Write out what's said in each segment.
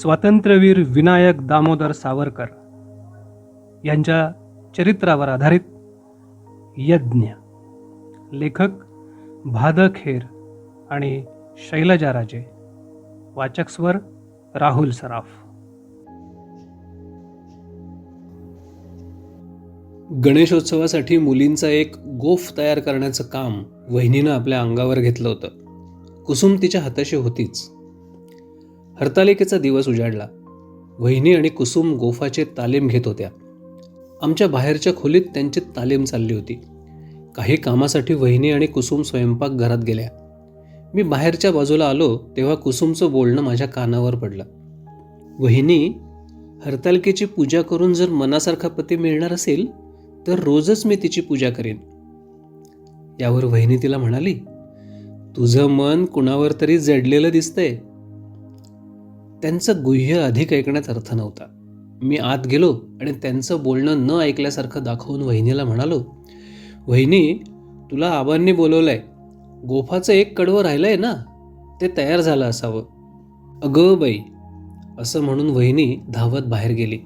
स्वातंत्र्यवीर विनायक दामोदर सावरकर यांच्या चरित्रावर आधारित यज्ञ. लेखक भादखेर आणि शैलजा राजे. वाचक स्वर राहुल सराफ. गणेशोत्सवासाठी मुलींचा एक गोफ तयार करण्याचं काम वहिनीनं आपल्या अंगावर घेतलं होतं. कुसुम तिच्या हाताशी होतीच. हरतालिकेचा दिवस उजाडला. वहिनी आणि कुसुम गोफाचे तालीम घेत होत्या. आमच्या बाहेरच्या खोलीत त्यांची तालीम चालली होती. काही कामासाठी वहिनी आणि कुसुम स्वयंपाकघरात गेल्या. मी बाहेरच्या बाजूला आलो तेव्हा कुसुमचं बोलणं माझ्या कानावर पडलं. वहिनी हरतालिकेची पूजा करून जर मनासारखा पती मिळणार असेल तर रोजच मी तिची पूजा करेन. यावर वहिनी तिला म्हणाली तुझं मन कुणावर तरी जडलेलं दिसतंय. त्यांचं गुह्य अधिक ऐकण्यात अर्थ नव्हता. मी आत गेलो आणि त्यांचं बोलणं न ऐकल्यासारखं दाखवून वहिनीला म्हणालो वहिनी तुला आबांनी बोलवलंय. गोफाचं एक कडवं राहिलंय ना? ते तयार झालं असावं. अगं बाई असं म्हणून वहिनी धावत बाहेर गेली.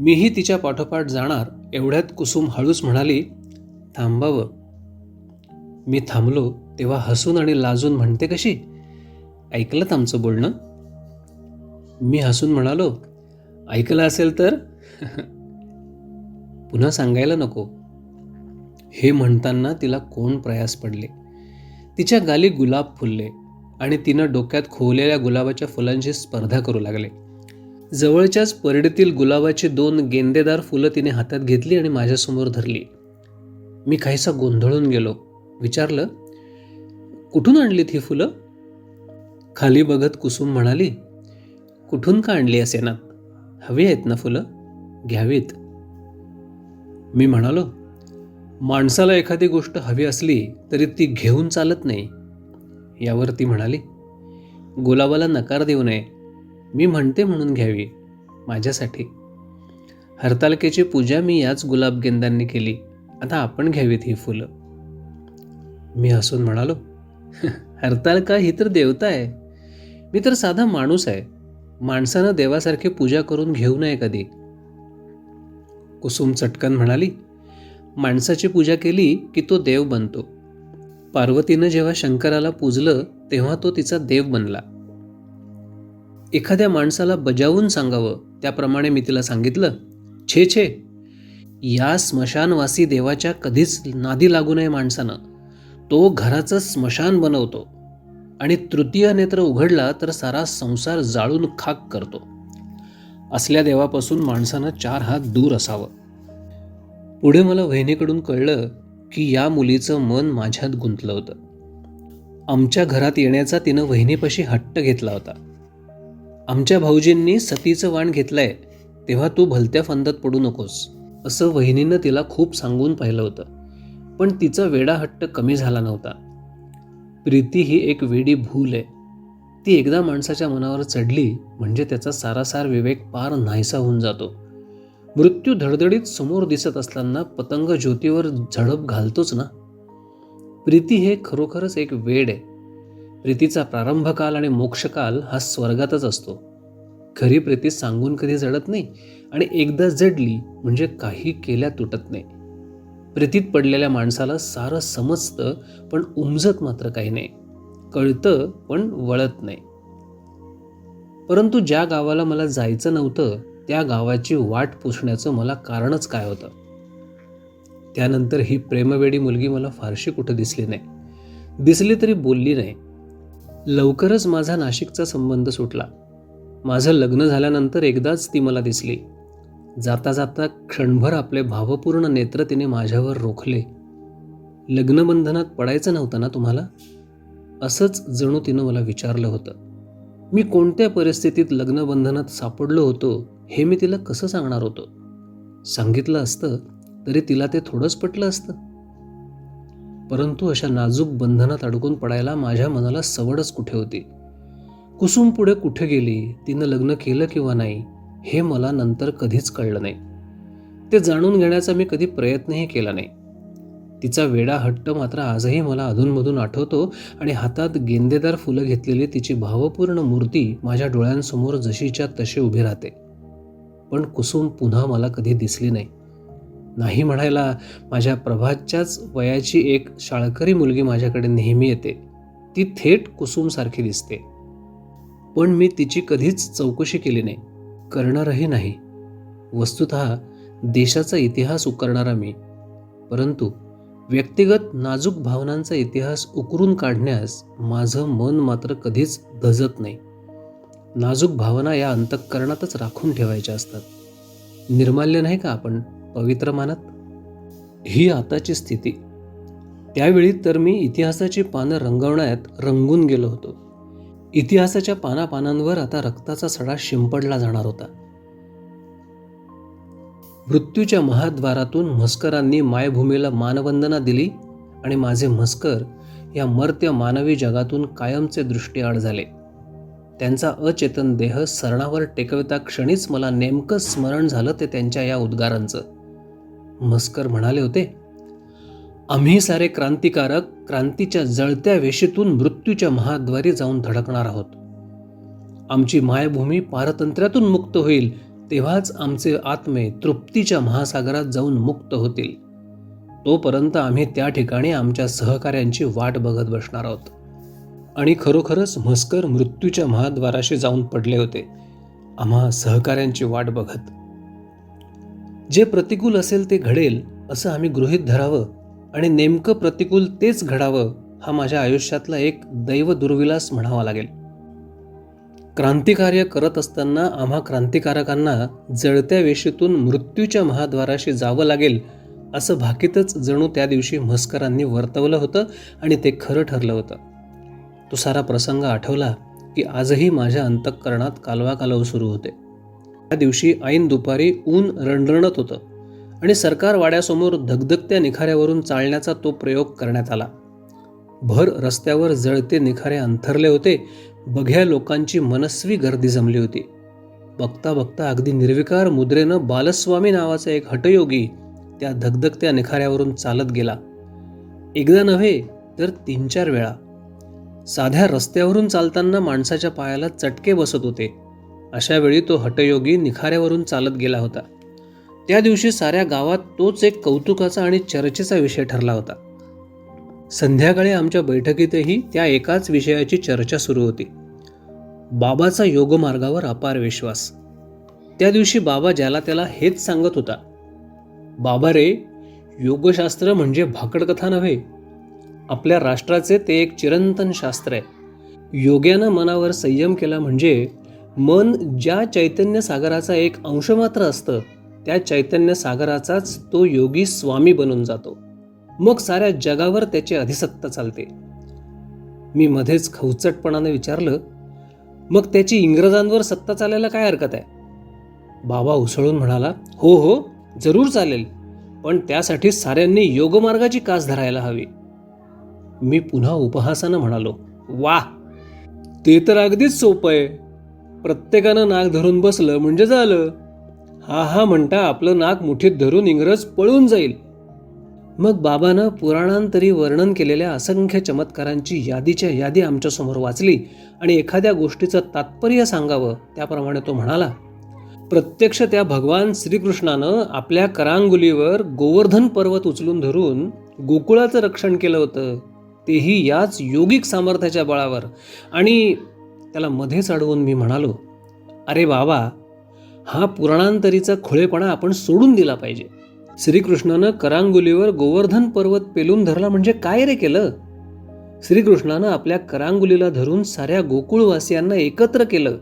मीही तिच्या पाठोपाठ जाणार एवढ्यात कुसुम हळूच म्हणाली थांबावं. मी थांबलो तेव्हा हसून आणि लाजून म्हणते कशी ऐकलं आमचं बोलणं? मी हसून म्हणालो ऐकलं असेल तर? पुन्हा सांगायला नको. हे म्हणताना तिला कोण प्रयास पडले? तिच्या गाली गुलाब फुलले आणि तिनं डोक्यात खोवलेल्या गुलाबाच्या फुलांची स्पर्धा करू लागले. जवळच्याच परडीतील गुलाबाची दोन गेंदेदार फुलं तिने हातात घेतली आणि माझ्यासमोर धरली. मी काहीसा गोंधळून गेलो. विचारलं कुठून आणलीत ही फुलं? खाली बघत कुसुम म्हणाली कुठून का आणली असे ना हवी आहेत ना फुलं? घ्यावीत. मी म्हणालो माणसाला एखादी गोष्ट हवी असली तरी ती घेऊन चालत नाही. यावर ती म्हणाली गुलाबाला नकार देऊ नये. मी म्हणते म्हणून घ्यावी माझ्यासाठी. हरतालकेची पूजा मी याच गुलाब गेंदांनी केली. आता आपण घ्यावीत ही फुलं. मी हसून म्हणालो हरतालका ही तर देवता आहे. मी तर साधा माणूस आहे. माणसानं देवासारखी पूजा करून घेऊ नये कधी. कुसुम चटकन म्हणाली माणसाची पूजा केली की तो देव बनतो. पार्वतीनं जेव्हा शंकराला पूजलं तेव्हा तो तिचा देव बनला. एखाद्या माणसाला बजावून सांगावं त्याप्रमाणे मी तिला सांगितलं छे छे. या स्मशानवासी देवाच्या कधीच नादी लागू नये माणसानं. तो घराचं स्मशान बनवतो. आणि तृतीय नेत्र उघडला तर सारा संसार जाळून खाक करतो. असल्या देवापासून माणसानं चार हात दूर असावं. पुढे मला वहिनीकडून कळलं की या मुलीचं मन माझ्यात गुंतलं होतं. आमच्या घरात येण्याचा तिनं वहिनीपाशी हट्ट घेतला होता. आमच्या भाऊजींनी सतीचं वाण घेतलंय तेव्हा तू भलत्या फंदात पडू नकोस असं वहिनीनं तिला खूप सांगून पाहिलं होतं. पण तिचा वेडा हट्ट कमी झाला नव्हता. प्रीती ही एक वेडी भूल आहे. ती एकदा माणसाच्या मनावर चढली म्हणजे त्याचा सारासार विवेक पार नाहीसा होऊन जातो. मृत्यू धडधडीत समोर दिसत असताना पतंग ज्योतीवर झडप घालतोच ना? प्रीती हे खरोखरच एक वेड आहे. प्रीतीचा प्रारंभकाल आणि मोक्षकाल हा स्वर्गातच असतो. खरी प्रीती सांगून कधी जडत नाही आणि एकदा जडली म्हणजे काही केल्या तुटत नाही. प्रीतीत पडलेल्या माणसाला सारं समजतं पण उमजत मात्र काही नाही. कळतं पण वळत नाही. परंतु ज्या गावाला मला जायचं नव्हतं त्या गावाची वाट पुसण्याचं मला कारणच काय होतं? त्यानंतर ही प्रेमवेडी मुलगी मला फारशी कुठं दिसली नाही. दिसली तरी बोलली नाही. लवकरच माझा नाशिकचा संबंध सुटला. माझं लग्न झाल्यानंतर एकदाच ती मला दिसली. जाता जाता क्षणभर आपले भावपूर्ण नेत्र तिने माझ्यावर रोखले. लग्नबंधनात पडायचं नव्हतं ना तुम्हाला? असंच जणू तिनं मला विचारलं होतं. मी कोणत्या परिस्थितीत लग्नबंधनात सापडलो होतो हे मी तिला कसं सांगणार होतो? सांगितलं असतं तरी तिला ते थोडंच पटलं असतं. परंतु अशा नाजूक बंधनात अडकून पडायला माझ्या मनाला सवडच कुठे होती? कुसुम पुढे कुठे गेली? तिनं लग्न केलं किंवा नाही? हे मला नंतर कधीच कळलं नाही. ते जाणून घेण्याचा मी कधी प्रयत्नही केला नाही. तिचा वेडा हट्ट मात्र आजही मला अधूनमधून आठवतो आणि हातात गेंदेदार फुलं घेतलेली तिची भावपूर्ण मूर्ती माझ्या डोळ्यांसमोर जशीच्या तशी उभी राहते. पण कुसुम पुन्हा मला कधी दिसली नाही. नाही म्हणायला माझ्या प्रभातच्याच वयाची एक शाळकरी मुलगी माझ्याकडे नेहमी येते. ती थेट कुसुमसारखी दिसते. पण मी तिची कधीच चौकशी केली नाही. करणारही नाही. वस्तुत देशाचा इतिहास उकरणारा मी. परंतु व्यक्तिगत नाजूक भावनांचा इतिहास उकरून काढण्यास माझं मन मात्र कधीच धजत नाही. नाजूक भावना या अंतःकरणातच राखून ठेवायच्या असतात. निर्माल्य नाही का आपण पवित्र मानत? ही आताची स्थिती. त्यावेळी तर मी इतिहासाची पानं रंगवण्यात रंगून गेलो होतो. इतिहासाच्या पानापानांवर आता रक्ताचा सडा शिंपडला जाणार होता. मृत्यूच्या महाद्वारातून म्हस्करांनी मायभूमीला मानवंदना दिली आणि माझे म्हस्कर या मर्त्य मानवी जगातून कायमचे दृष्टीआड झाले. त्यांचा अचेतन देह सरणावर टेकविता क्षणीच मला नेमकं स्मरण झालं ते त्यांच्या या उद्गारांचं. म्हस्कर म्हणाले होते आम्ही सारे क्रांतिकारक क्रांतीच्या जळत्या वेशीतून मृत्यूच्या महाद्वारी जाऊन धडकणार आहोत. आमची मायभूमी पारतंत्र्यातून मुक्त होईल तेव्हाच आमचे आत्मे तृप्तीच्या महासागरात जाऊन मुक्त होतील. तोपर्यंत आम्ही त्या ठिकाणी आमच्या सहकाऱ्यांची वाट बघत बसणार आहोत. आणि खरोखरच म्हस्कर मृत्यूच्या महाद्वाराशी जाऊन पडले होते. आम्हा सहकाऱ्यांची वाट बघत. जे प्रतिकूल असेल ते घडेल असं आम्ही गृहीत धरावं आणि नेमकं प्रतिकूल तेच घडावं हा माझ्या आयुष्यातला एक दैव दुर्विलास म्हणावा लागेल. क्रांतिकार्य करत असताना आम्हा क्रांतिकारकांना जळत्या वेशीतून मृत्यूच्या महाद्वाराशी जावं लागेल असं भाकीतच जणू त्या दिवशी म्हस्करांनी वर्तवलं होतं आणि ते खरं ठरलं होतं. तो सारा प्रसंग आठवला की आजही माझ्या अंतःकरणात कालवा कालव सुरू होते. त्या दिवशी ऐन दुपारी ऊन रणरणत होतं. आणि सरकार वाड्यासमोर धगधगत्या निखाऱ्यावरून चालण्याचा तो प्रयोग करण्यात आला. भर रस्त्यावर जळते निखारे अंथरले होते. बघ्या लोकांची मनस्वी गर्दी जमली होती. बघता बघता अगदी निर्विकार मुद्रेनं बालस्वामी नावाचा एक हटयोगी त्या धगधगत्या निखाऱ्यावरून चालत गेला. एकदा नव्हे तर तीन चार वेळा. साध्या रस्त्यावरून चालताना माणसाच्या पायाला चटके बसत होते. अशा वेळी तो हटयोगी निखाऱ्यावरून चालत गेला होता. त्या दिवशी साऱ्या गावात तोच एक कौतुकाचा आणि चर्चेचा विषय ठरला होता. संध्याकाळी आमच्या बैठकीतही त्या एकाच विषयाची चर्चा सुरू होती. बाबाचा योगमार्गावर अपार विश्वास. त्या दिवशी बाबा ज्याला त्याला हेच सांगत होता बाबा रे योगशास्त्र म्हणजे भाकडकथा नव्हे. आपल्या राष्ट्राचे ते एक चिरंतन शास्त्र आहे. योग्यानं मनावर संयम केला म्हणजे मन ज्या चैतन्य सागराचा एक अंश मात्र असतं त्या चैतन्य सागराचाच तो योगी स्वामी बनून जातो. मग साऱ्या जगावर त्याची अधिसत्ता चालते. मी मध्येच खवचटपणाने विचारलं मग त्याची इंग्रजांवर सत्ता चालायला काय हरकत आहे? बाबा उसळून म्हणाला हो हो जरूर चालेल पण त्यासाठी साऱ्यांनी योगमार्गाची कास धरायला हवी. मी पुन्हा उपहासानं म्हणालो वा ते तर अगदीच सोपं आहे. प्रत्येकानं नाक धरून बसलं म्हणजे झालं. हा हा म्हणता आपलं नाक मुठीत धरून इंग्रज पळून जाईल. मग बाबानं पुराणांतरी वर्णन केलेल्या असंख्य चमत्कारांची यादीच्या यादी आमच्यासमोर वाचली आणि एखाद्या गोष्टीचं तात्पर्य सांगावं त्याप्रमाणे तो म्हणाला प्रत्यक्ष त्या भगवान श्रीकृष्णानं आपल्या करांगुलीवर गोवर्धन पर्वत उचलून धरून गोकुळाचं रक्षण केलं होतं. तेही याच योगिक सामर्थ्याच्या बळावर. आणि त्याला मध्येच अडवून मी म्हणालो अरे बाबा हा पुराणांतरीचा खुळेपणा आपण सोडून दिला पाहिजे. श्रीकृष्णानं करांगुलीवर गोवर्धन पर्वत पेलून धरला म्हणजे काय रे केलं? श्रीकृष्णानं आपल्या करांगुलीला धरून साऱ्या गोकुळवासियांना एकत्र केलं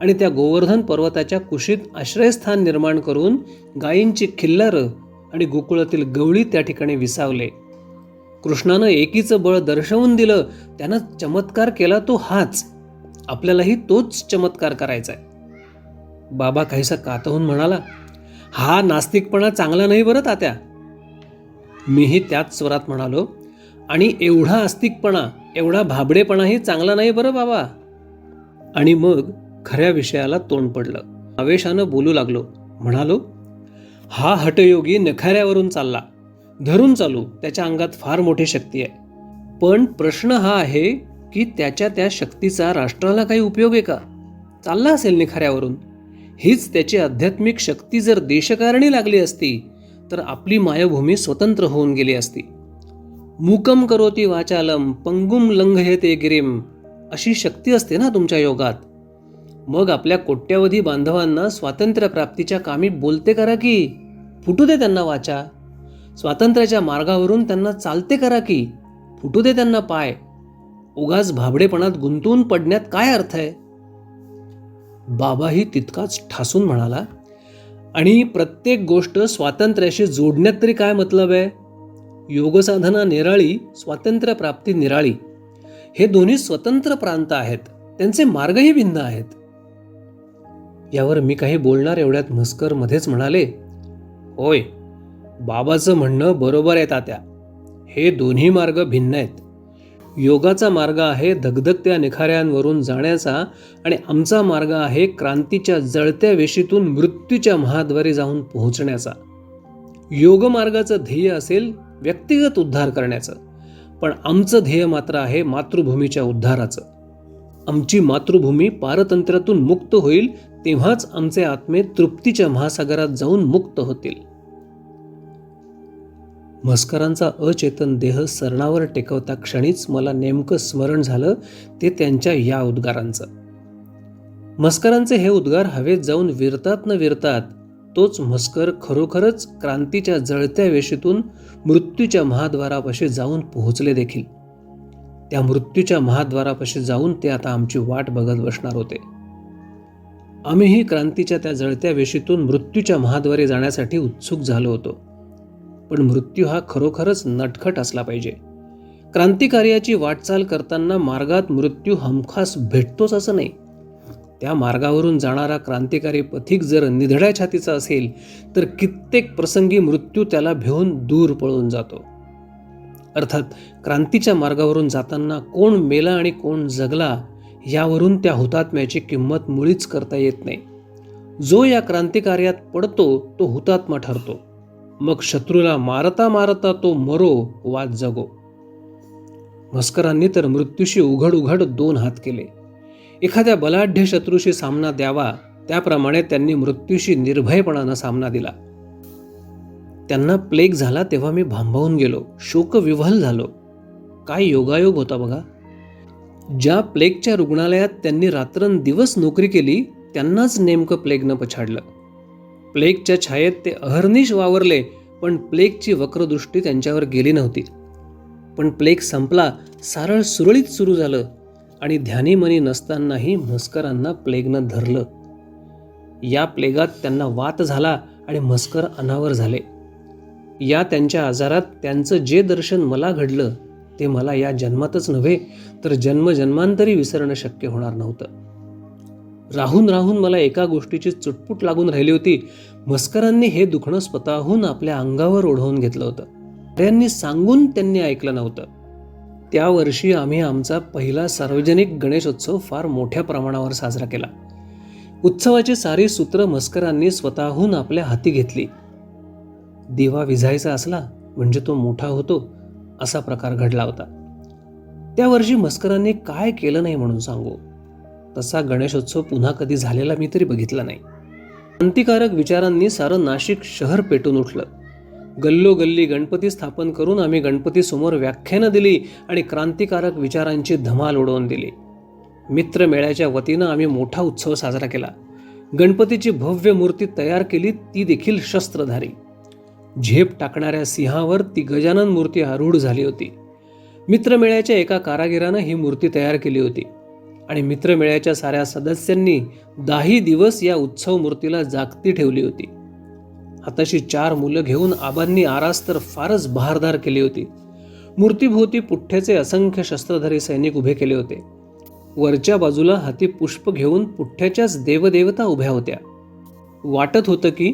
आणि त्या गोवर्धन पर्वताच्या कुशीत आश्रयस्थान निर्माण करून गायींची खिल्लारं आणि गोकुळातील गवळी त्या ठिकाणी विसावले. कृष्णानं एकीचं बळ दर्शवून दिलं त्यानं चमत्कार केला तो हाच. आपल्यालाही तोच चमत्कार करायचा आहे बाबा काहीसा कातहून म्हणाला हा नास्तिकपणा चांगला नाही बरं तात्या. मीही त्याच स्वरात म्हणालो आणि एवढा आस्तिकपणा एवढा भाबडेपणाही चांगला नाही बरं बाबा. आणि मग खऱ्या विषयाला तोंड पडलं. आवेशानं बोलू लागलो म्हणालो हा हटयोगी नखाऱ्यावरून चालला. धरून चालू त्याच्या अंगात फार मोठी शक्ती आहे. पण प्रश्न हा आहे की त्याच्या त्या शक्तीचा राष्ट्राला काही उपयोग आहे का? चालला असेल निखाऱ्यावरून. हीच त्याची आध्यात्मिक शक्ती जर देशकारणी लागली असती तर आपली मायभूमी स्वतंत्र होऊन गेली असती. मुकम करोती वाचालम पंगुम लंघयते गिरीम अशी शक्ती असते ना तुमच्या योगात. मग आपल्या कोट्यावधी बांधवांना स्वातंत्र्यप्राप्तीच्या कामी बोलते करा की फुटू दे त्यांना वाचा. स्वातंत्र्याच्या मार्गावरून त्यांना चालते करा की फुटू दे त्यांना पाय. उगाच भाबडेपणात गुंतून पडण्यात काय अर्थ आहे? बाबाही तितकाच ठासून म्हणाला आणि प्रत्येक गोष्ट स्वातंत्र्याशी जोडण्यात तरी काय मतलब आहे? योगसाधना निराळी स्वातंत्र्यप्राप्ती निराळी. हे दोन्ही स्वतंत्र प्रांत आहेत. त्यांचे मार्गही भिन्न आहेत. यावर मी काही बोलणार एवढ्यात म्हस्कर मध्येच म्हणाले होय बाबाचं म्हणणं बरोबर आहे तात्या. हे दोन्ही मार्ग भिन्न आहेत. योगाचा मार्ग आहे धगधगत्या निखाऱ्यांवरून जाण्याचा आणि आमचा मार्ग आहे क्रांतीच्या जळत्या वेशीतून मृत्यूच्या महाद्वारे जाऊन पोहोचण्याचा. योगमार्गाचं ध्येय असेल व्यक्तिगत उद्धार करण्याचं. पण आमचं ध्येय मात्र आहे मातृभूमीच्या उद्धाराचं. आमची मातृभूमी पारतंत्र्यातून मुक्त होईल तेव्हाच आमचे आत्मे तृप्तीच्या महासागरात जाऊन मुक्त होतील. मस्करांचा अचेतन देह सरणावर टेकवता क्षणीच मला नेमकं स्मरण झालं ते त्यांच्या या उद्गारांचं. मस्करांचे हे उद्गार हवेत जाऊन विरतात न विरतात तोच मस्कर खरोखरच क्रांतीच्या जळत्या वेशीतून मृत्यूच्या महाद्वारापाशी जाऊन पोहोचले देखील. त्या मृत्यूच्या महाद्वारापाशी जाऊन ते आता आमची वाट बघत बसणार होते. आम्हीही क्रांतीच्या त्या जळत्या वेशीतून मृत्यूच्या महाद्वारे जाण्यासाठी उत्सुक झालो होतो. पण मृत्यू हा खरोखरच नटखट असला पाहिजे. क्रांतिकार्याची वाटचाल करताना मार्गात मृत्यू हमखास भेटतोच असं नाही. त्या मार्गावरून जाणारा क्रांतिकारी पथिक जर निधड्या छातीचा असेल तर कित्येक प्रसंगी मृत्यू त्याला भिवून दूर पळून जातो. अर्थात क्रांतीच्या मार्गावरून जाताना कोण मेला आणि कोण जगला यावरून त्या हुतात्म्याची किंमत मुळीच करता येत नाही. जो या क्रांतिकार्यात पडतो तो हुतात्मा ठरतो. मग शत्रूला मारता मारता तो मरो वा जगो. मस्करांनी तर मृत्यूशी उघड उघड दोन हात केले. एखाद्या बलाढ्य शत्रूशी सामना द्यावा त्याप्रमाणे त्यांनी मृत्यूशी निर्भयपणानं सामना दिला. त्यांना प्लेग झाला तेव्हा मी भांबावून गेलो शोकविव्हल झालो. काय योगायोग होता बघा. ज्या प्लेगच्या रुग्णालयात त्यांनी रात्रंदिवस नोकरी केली त्यांनाच नेमकं प्लेगनं पछाडलं. प्लेगच्या छायेत ते अहर्निश वावरले पण प्लेगची वक्रदृष्टी त्यांच्यावर गेली नव्हती. पण प्लेग संपला सारळ सुरळीत सुरू झालं आणि ध्यानीमनी नसतानाही म्हस्करांना प्लेगनं धरलं. या प्लेगात त्यांना वात झाला आणि म्हस्कर अनावर झाले. या त्यांच्या आजारात त्यांचं जे दर्शन मला घडलं ते मला या जन्मातच नव्हे तर जन्मजन्मांतरी विसरणं शक्य होणार नव्हतं. राहून राहून मला एका गोष्टीची चुटपुट लागून राहिली होती. मस्करांनी हे दुखणं स्वतःहून आपल्या अंगावर ओढवून घेतलं होतं. त्यांनी सांगून त्यांनी ऐकलं नव्हतं. त्या वर्षी आम्ही आमचा पहिला सार्वजनिक गणेशोत्सव फार मोठ्या प्रमाणावर साजरा केला. उत्सवाची सारी सूत्र मस्करांनी स्वतःहून आपल्या हाती घेतली. दिवा विझायचा असला म्हणजे तो मोठा होतो असा प्रकार घडला होता. त्या वर्षी मस्करांनी काय केलं नाही म्हणून सांगू? तसा गणेशोत्सव पुन्हा कधी झालेला मी तरी बघितला नाही. क्रांतिकारक विचारांनी सारं नाशिक शहर पेटून उठलं. गल्लोगल्ली गणपती स्थापन करून आम्ही गणपतीसमोर व्याख्यानं दिली आणि क्रांतिकारक विचारांची धमाल उडवून दिली. मित्रमेळ्याच्या वतीनं आम्ही मोठा उत्सव साजरा केला. गणपतीची भव्य मूर्ती तयार केली ती देखील शस्त्रधारी. झेप टाकणाऱ्या सिंहावर ती गजानन मूर्ती आरूढ झाली होती. मित्रमेळ्याच्या एका कारागिरानं ही मूर्ती तयार केली होती. आणि मित्रमेळ्याच्या साऱ्या सदस्यांनी दाही दिवस या उत्सव मूर्तीला जागती ठेवली होती. हाताशी चार मुलं घेऊन आबांनी आरास तर फारच बहारदार केली होती. मूर्तीभोवती पुठ्ठ्याचे असंख्य शस्त्रधारी सैनिक उभे केले होते. वरच्या बाजूला हाती पुष्प घेऊन पुठ्ठ्याच्याच देवदेवता उभ्या होत्या. वाटत होतं की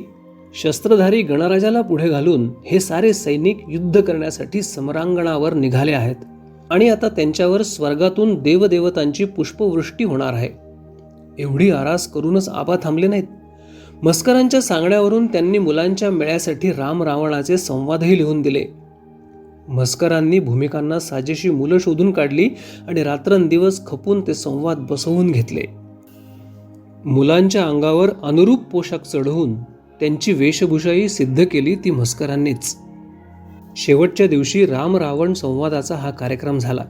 शस्त्रधारी गणराजाला पुढे घालून हे सारे सैनिक युद्ध करण्यासाठी समरांगणावर निघाले आहेत. आणि आता त्यांच्यावर स्वर्गातून देवदेवतांची पुष्पवृष्टी होणार आहे. एवढी आरास करूनच आबा थांबले नाहीत. मस्करांच्या सांगण्यावरून त्यांनी मुलांच्या मेळ्यासाठी राम रावणाचे संवादही लिहून दिले. मस्करांनी भूमिकांना साजेशी मुलं शोधून काढली आणि रात्रंदिवस खपून ते संवाद बसवून घेतले. मुलांच्या अंगावर अनुरूप पोशाख चढवून त्यांची वेशभूषाही सिद्ध केली ती मस्करांनीच. शेवटच्या दिवशी राम रावण संवादाचा हा कार्यक्रम झाला.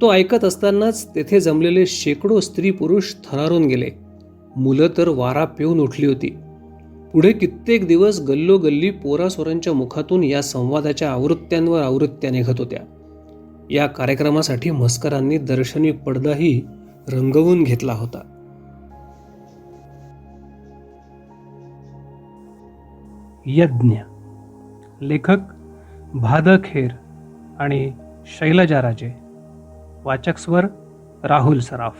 तो ऐकत असतानाच तेथे जमलेले शेकडो स्त्री पुरुष थरारून गेले. मुलं तर वारा पिऊन उठली होती. पुढे कित्येक दिवस गल्लोगल्ली पोरासोरांच्या मुखातून या संवादाच्या आवृत्त्यांवर आवृत्त्या निघत होत्या. या कार्यक्रमासाठी मस्करांनी दर्शनी पडदाही रंगवून घेतला होता. यज्ञ. लेखक भादखेर आणि शैलजा राजे वाचक स्वर राहुल सराफ.